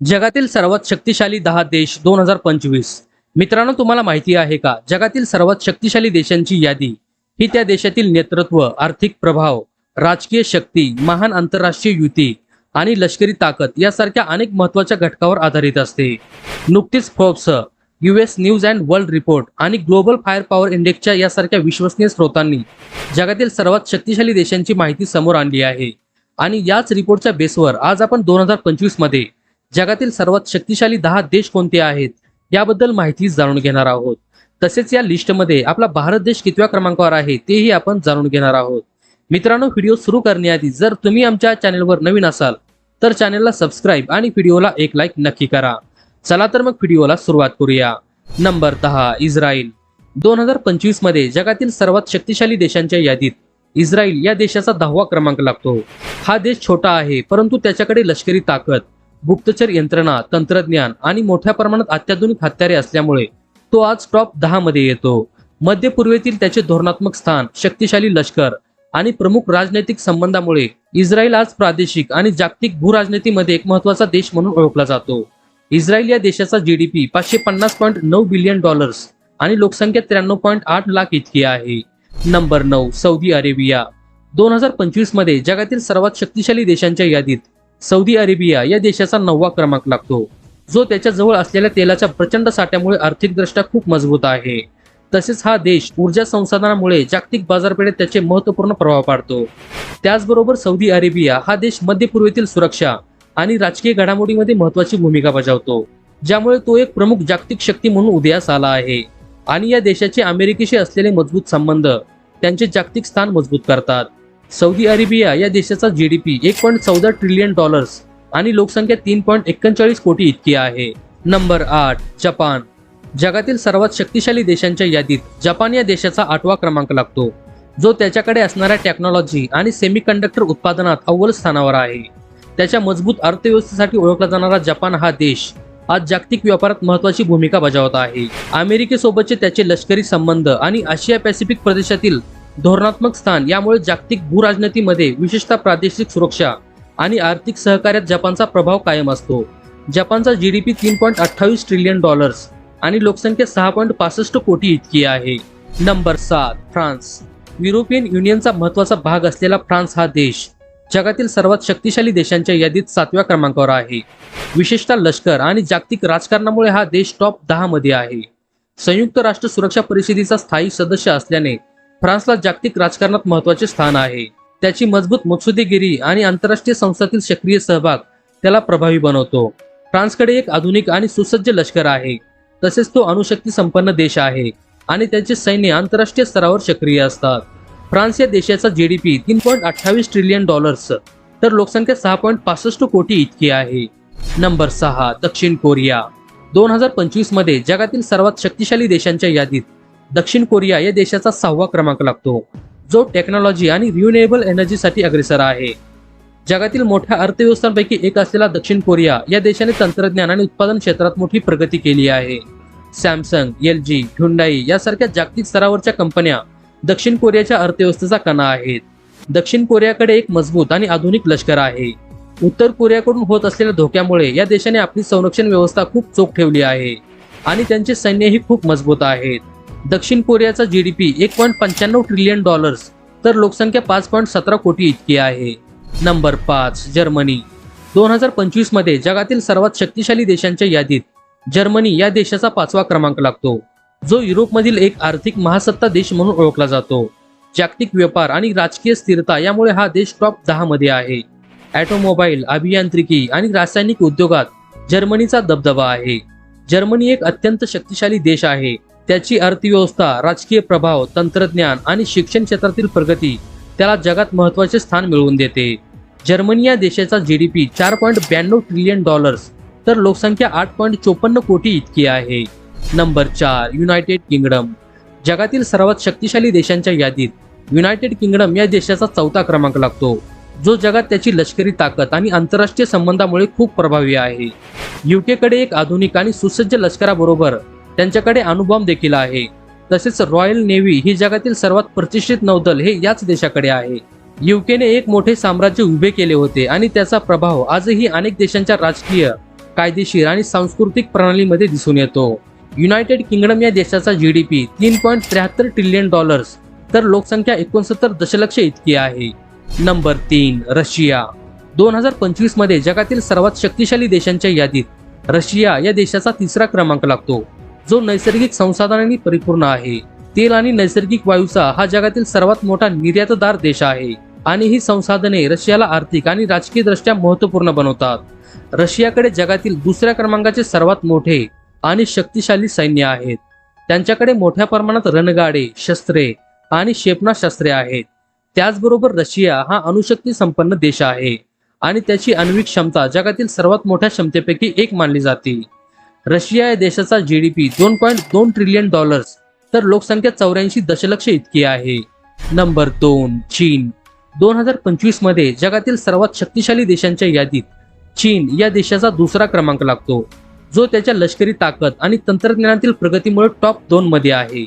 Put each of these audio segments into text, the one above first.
जगातील सर्वात शक्तिशाली दहा देश दोन हजार पंचवीस. मित्रांनो तुम्हाला माहिती आहे का? जगातील सर्वात शक्तिशाली देशांची यादी. ही त्या देशातील नेतृत्व आर्थिक प्रभाव राजकीय शक्ती महान आंतरराष्ट्रीय युती आणि लष्करी ताकद यासारख्या अनेक महत्त्वाच्या घटकावर आधारित असते. नुकतीच Forbes US news and world report आणि ग्लोबल फायर पॉवर इंडेक्सच्या यासारख्या विश्वसनीय स्रोतांनी जगातील सर्वात शक्तिशाली देशांची माहिती समोर आणली आहे. आणि याच रिपोर्टच्या बेसवर आज आपण दोन हजार पंचवीसमध्ये जगातील सर्वात शक्तिशाली दहा देश कोणते आहेत याबद्दल माहिती जाणून घेणार आहोत. तसेच या लिस्टमध्ये आपला भारत देश कितव्या क्रमांकावर आहे तेही आपण जाणून घेणार आहोत. मित्रांनो व्हिडिओ सुरू करण्याआधी जर तुम्ही आमच्या चॅनेलवर नवीन असाल तर चॅनेलला सबस्क्राईब आणि व्हिडिओला एक लाईक नक्की करा. चला तर मग व्हिडिओला सुरुवात करूया. नंबर दहा इस्रायल दोन हजार पंचवीसमध्ये जगातील सर्वात शक्तिशाली देशांच्या यादीत इस्रायल या देशाचा दहावा क्रमांक लागतो. हा देश छोटा आहे परंतु त्याच्याकडे लष्करी ताकद गुप्तचर यंत्रणा तंत्रज्ञान आणि मोठ्या प्रमाणात अत्याधुनिक हत्यारे असल्यामुळे तो आज टॉप दहा मध्ये येतो. मध्य पूर्वेतील त्याचे धोरणात्मक स्थान शक्तिशाली लष्कर आणि प्रमुख राजनैतिक संबंधामुळे इस्रायल आज प्रादेशिक आणि जागतिक भूराजनीतीमध्ये एक महत्त्वाचा देश म्हणून ओळखला जातो. इस्रायल या देशाचा जीडीपी पाचशे पन्नास पॉईंट नऊ बिलियन डॉलर्स आणि लोकसंख्या त्र्याण्णव पॉईंट आठ लाख इतकी आहे. नंबर नऊ सौदी अरेबिया. दोन हजार पंचवीसमध्ये जगातील सर्वात शक्तिशाली देशांच्या यादीत सौदी अरेबिया या देशाचा नववा क्रमांक लागतो. जो त्याच्याजवळ असलेल्या तेलाच्या प्रचंड साठ्यामुळे आर्थिकदृष्ट्या खूप मजबूत आहे. तसेच हा देश ऊर्जा संसाधनामुळे जागतिक बाजारपेठेत त्याचे महत्त्वपूर्ण प्रभाव पाडतो. त्याचबरोबर सौदी अरेबिया हा देश मध्य पूर्वेतील सुरक्षा आणि राजकीय घडामोडीमध्ये महत्वाची भूमिका बजावतो. ज्यामुळे तो एक प्रमुख जागतिक शक्ती म्हणून उदयास आला आहे. आणि या देशाचे अमेरिकेशी असलेले मजबूत संबंध त्यांचे जागतिक स्थान मजबूत करतात. सौदी अरेबिया या देशाचा जी डी पी एक पॉईंट चौदा ट्रिलियन डॉलर्स आणि लोकसंख्या तीन पॉईंट एकोणचाळीस कोटी इतकी आहे. नंबर आठ जपान. जगातील सर्वात शक्तिशाली देशांच्या यादीत जपान या देशाचा आठवा क्रमांक लागतो. जो त्याच्याकडे असणाऱ्या टेक्नॉलॉजी आणि सेमीकंडक्टर उत्पादनात अव्वल स्थानावर आहे. त्याच्या मजबूत अर्थव्यवस्थेसाठी ओळखला जाणारा जपान हा देश आज जागतिक व्यापारात महत्वाची भूमिका बजावत आहे. अमेरिकेसोबतचे त्याचे लष्करी संबंध आणि आशिया पॅसिफिक प्रदेशातील धोरणात्मक स्थान यामुळे जागतिक भूराजनीतीमध्ये विशेषतः प्रादेशिक सुरक्षा आणि आर्थिक सहकार्यात जपानचा प्रभाव कायम असतो. जपानचा जी डी पी तीन पॉईंट अठ्ठावीस ट्रिलियन डॉलर्स आणि लोकसंख्या सहा पॉईंट पासष्ट कोटी इतकी आहे. नंबर सात फ्रान्स. युरोपियन युनियनचा महत्त्वाचा भाग असलेला फ्रान्स हा देश जगातील सर्वात शक्तिशाली देशांच्या यादीत सातव्या क्रमांकावर आहे. विशेषतः लष्कर आणि जागतिक राजकारणामुळे हा देश टॉप दहा मध्ये आहे. संयुक्त राष्ट्र सुरक्षा परिषदेचा स्थायी सदस्य असल्याने फ्रान्सला जागतिक राजकारणात महत्त्वाचे स्थान आहे. त्याची मजबूत मत्सुदेगिरी आणि आंतरराष्ट्रीय संस्थातील सक्रिय सहभाग त्याला प्रभावी बनवतो. फ्रान्सकडे एक आधुनिक आणि सुसज्ज लष्कर आहे. तसेच तो अणुशक्ती संपन्न देश आहे आणि त्याचे सैन्य आंतरराष्ट्रीय स्तरावर सक्रिय असतात. फ्रान्स या देशाचा जीडीपी तीन पॉईंट अठ्ठावीस ट्रिलियन डॉलर्स तर लोकसंख्या सहा पॉईंट पासष्ट कोटी इतकी आहे. नंबर सहा दक्षिण कोरिया. दोन हजार पंचवीसमध्ये जगातील सर्वात शक्तिशाली देशांच्या यादीत दक्षिण कोरिया या देशाचा सहावा क्रमांक लागतो जो टेक्नॉलॉजी आणि रिन्युएबल एनर्जीसाठी अग्रेसर आहे. जगातील मोठ्या अर्थव्यवस्थांपैकी एक असलेला दक्षिण कोरिया या देशाने तंत्रज्ञान आणि उत्पादन क्षेत्रात मोठी प्रगती केली आहे. सॅमसंग एल जी ह्युंडाई यासारख्या जागतिक स्तरावरच्या कंपन्या दक्षिण कोरियाच्या अर्थव्यवस्थेचा कणा आहेत. दक्षिण कोरियाकडे एक मजबूत आणि आधुनिक लष्कर आहे. उत्तर कोरियाकडून होत असलेल्या धोक्यामुळे या देशाने आपली संरक्षण व्यवस्था खूप चोख ठेवली आहे आणि त्यांचे सैन्यही खूप मजबूत आहेत. दक्षिण कोरियाचा जी डी पी एक पॉईंट पंच्याण्णव ट्रिलियन डॉलर्स तर लोकसंख्या पाच पॉईंट सतरा कोटी इतकी आहे. नंबर पाच जर्मनी. दोन हजार पंचवीसमध्ये जगातील सर्वात शक्तिशाली देशांच्या यादीत जर्मनी या देशाचा पाचवा क्रमांक लागतो. जो युरोपमधील एक आर्थिक महासत्ता देश म्हणून ओळखला जातो. जागतिक व्यापार आणि राजकीय स्थिरता यामुळे हा देश टॉप दहा मध्ये आहे. ॲटोमोबाईल अभियांत्रिकी आणि रासायनिक उद्योगात जर्मनीचा दबदबा आहे. जर्मनी एक अत्यंत शक्तिशाली देश आहे. त्याची अर्थव्यवस्था राजकीय प्रभाव तंत्रज्ञान आणि शिक्षण क्षेत्रातील प्रगती त्याला जगात महत्त्वाचे स्थान मिळवून देते. जर्मनी या देशाचा जी डी पी चार पॉईंट ब्याण्णव ट्रिलियन डॉलर्स तर लोकसंख्या आठ पॉईंट चोपन्न कोटी इतकी आहे. नंबर चार युनायटेड किंगडम जगातील सर्वात शक्तिशाली देशांच्या यादीत युनायटेड किंगडम या देशाचा चौथा क्रमांक लागतो जो जगात त्याची लष्करी ताकद आणि आंतरराष्ट्रीय संबंधामुळे खूप प्रभावी आहे. युकेकडे एक आधुनिक आणि सुसज्ज लष्कराबरोबर त्यांच्याकडे अणुबॉम्ब देखील आहे. तसेच रॉयल नेव्ही ही जगातील सर्वात प्रतिष्ठित नौदल हे याच देशाकडे आहे. युकेने एक मोठे साम्राज्य उभे केले होते आणि त्याचा प्रभाव आजही अनेक देशांच्या राजकीय कायदेशीर आणि सांस्कृतिक प्रणालीमध्ये दिसून येतो. युनायटेड किंगडम या देशाचा जी डी पी तीन पॉईंट त्र्याहत्तर ट्रिलियन डॉलर्स तर लोकसंख्या एकोणसत्तर दशलक्ष इतकी आहे. नंबर तीन रशिया. दोन हजार पंचवीसमध्ये जगातील सर्वात शक्तिशाली देशांच्या यादीत रशिया या देशाचा तिसरा क्रमांक लागतो. जो नैसर्गिक संसाधनांनी परिपूर्ण आहे. तेल आणि नैसर्गिक वायूचा हा जगातील सर्वात मोठा निर्यातदार देश आहे आणि ही संसाधने रशियाला आर्थिक आणि राजकीय दृष्ट्या महत्त्वपूर्ण बनवतात. रशियाकडे जगातील दुसऱ्या क्रमांकाचे सर्वात मोठे आणि शक्तिशाली सैन्य आहेत. त्यांच्याकडे मोठ्या प्रमाणात रणगाडे शस्त्रे आणि क्षेपणास्त्रे आहेत. त्याचबरोबर रशिया हा अणुशक्ती संपन्न देश आहे आणि त्याची आण्विक क्षमता जगातील सर्वात मोठ्या क्षमतेपैकी एक मानली जाते. रशिया या देशाचा जी डी पी दोन पॉईंट दोन ट्रिलियन डॉलर्स तर लोकसंख्या चौऱ्याऐंशी दशलक्ष इतकी आहे. नंबर दोन चीन. दोन हजार पंचवीसमध्ये जगातील सर्वात शक्तिशाली देशांच्या यादीत चीन या देशाचा दुसरा क्रमांक लागतो जो त्याच्या लष्करी ताकद आणि तंत्रज्ञानातील प्रगतीमुळे टॉप दोन मध्ये आहे.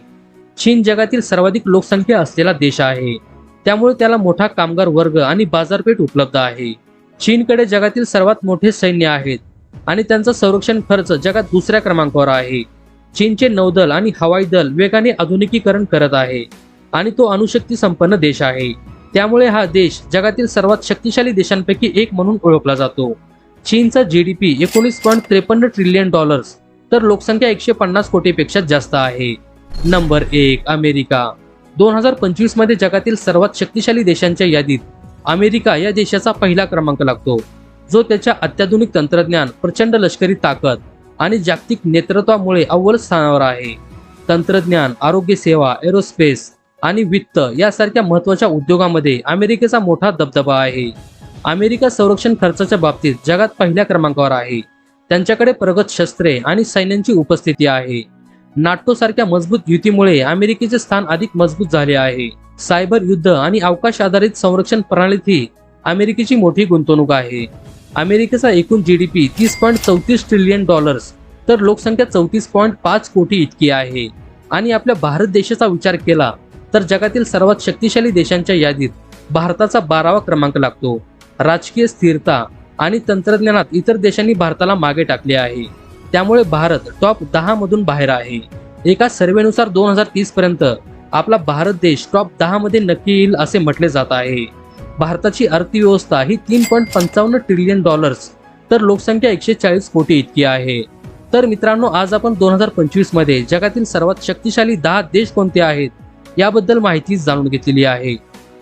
चीन जगातील सर्वाधिक लोकसंख्या असलेला देश आहे. त्यामुळे त्याला मोठा कामगार वर्ग आणि बाजारपेठ उपलब्ध आहे. चीनकडे जगातील सर्वात मोठे सैन्य आहेत. आणि त्यांचा संरक्षण खर्च जगात दुसऱ्या क्रमांकावर आहे. चीनचे नौदल आणि हवाई दल वेगाने आधुनिकीकरण करत आहे आणि तो अणुशक्ती संपन्न देश आहे. त्यामुळे हा देश जगातील सर्वात शक्तिशाली देशांपैकी एक म्हणून ओळखला जातो. चीनचा जी डी पी एकोणीस पॉईंट त्रेपन्न ट्रिलियन डॉलर्स तर लोकसंख्या एकशे पन्नास कोटीपेक्षा जास्त आहे. नंबर एक अमेरिका. दोन हजार पंचवीसमध्ये जगातील सर्वात शक्तिशाली देशांच्या यादीत अमेरिका या देशाचा पहिला क्रमांक लागतो. जो त्याच्या अत्याधुनिक तंत्रज्ञान प्रचंड लष्करी ताकद आणि जागतिक नेतृत्वामुळे अव्वल स्थानावर आहे. तंत्रज्ञान आरोग्य सेवा एरोस्पेस आणि वित्त यासारख्या महत्त्वाच्या उद्योगामध्ये अमेरिकेचा मोठा दबदबा आहे. अमेरिका संरक्षण खर्चाच्या बाबतीत जगात पहिल्या क्रमांकावर आहे. त्यांच्याकडे प्रगत शस्त्रे आणि सैन्यांची उपस्थिती आहे. नाटो सारख्या मजबूत युतीमुळे अमेरिकेचे स्थान अधिक मजबूत झाले आहे. सायबर युद्ध आणि अवकाश आधारित संरक्षण प्रणालीतही अमेरिकेची मोठी गुंतवणूक आहे. अमेरिकेचा एकूण जी डी पी तीस पॉईंट चौतीस ट्रिलियन डॉलर्स तर लोकसंख्या चौतीस पॉईंट पाच कोटी इतकी आहे. आणि आपल्या भारत देशाचा विचार केला तर जगातील सर्वात शक्तिशाली देशांच्या यादीत भारताचा बारावा क्रमांक लागतो. राजकीय स्थिरता आणि तंत्रज्ञानात इतर देशांनी भारताला मागे टाकले आहे. त्यामुळे भारत टॉप दहा मधून बाहेर आहे. एका सर्वेनुसार दोन हजार तीस पर्यंत आपला भारत देश टॉप दहा मध्ये नक्की येईल असे म्हटले जात आहे. भारताची अर्थव्यवस्था ही तीन पॉईंट पंचावन्न ट्रिलियन डॉलर्स तर लोकसंख्या एकशे चाळीस कोटी इतकी आहे. तर मित्रांनो आज आपण दोन हजार पंचवीसमध्ये जगातील सर्वात शक्तिशाली दहा देश कोणते आहेत याबद्दल माहिती जाणून घेतलेली आहे.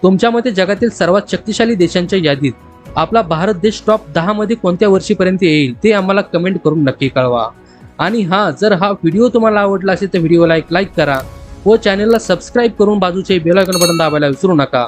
तुमच्या मते जगातील सर्वात शक्तिशाली देशांच्या यादीत आपला भारत देश टॉप दहा मध्ये कोणत्या वर्षीपर्यंत येईल ते आम्हाला कमेंट करून नक्की कळवा. आणि हा जर हा व्हिडिओ तुम्हाला आवडला असेल तर व्हिडिओला एक लाईक करा व चॅनलला सबस्क्राईब करून बाजूचे बेलायकन बटन दाबायला विसरू नका.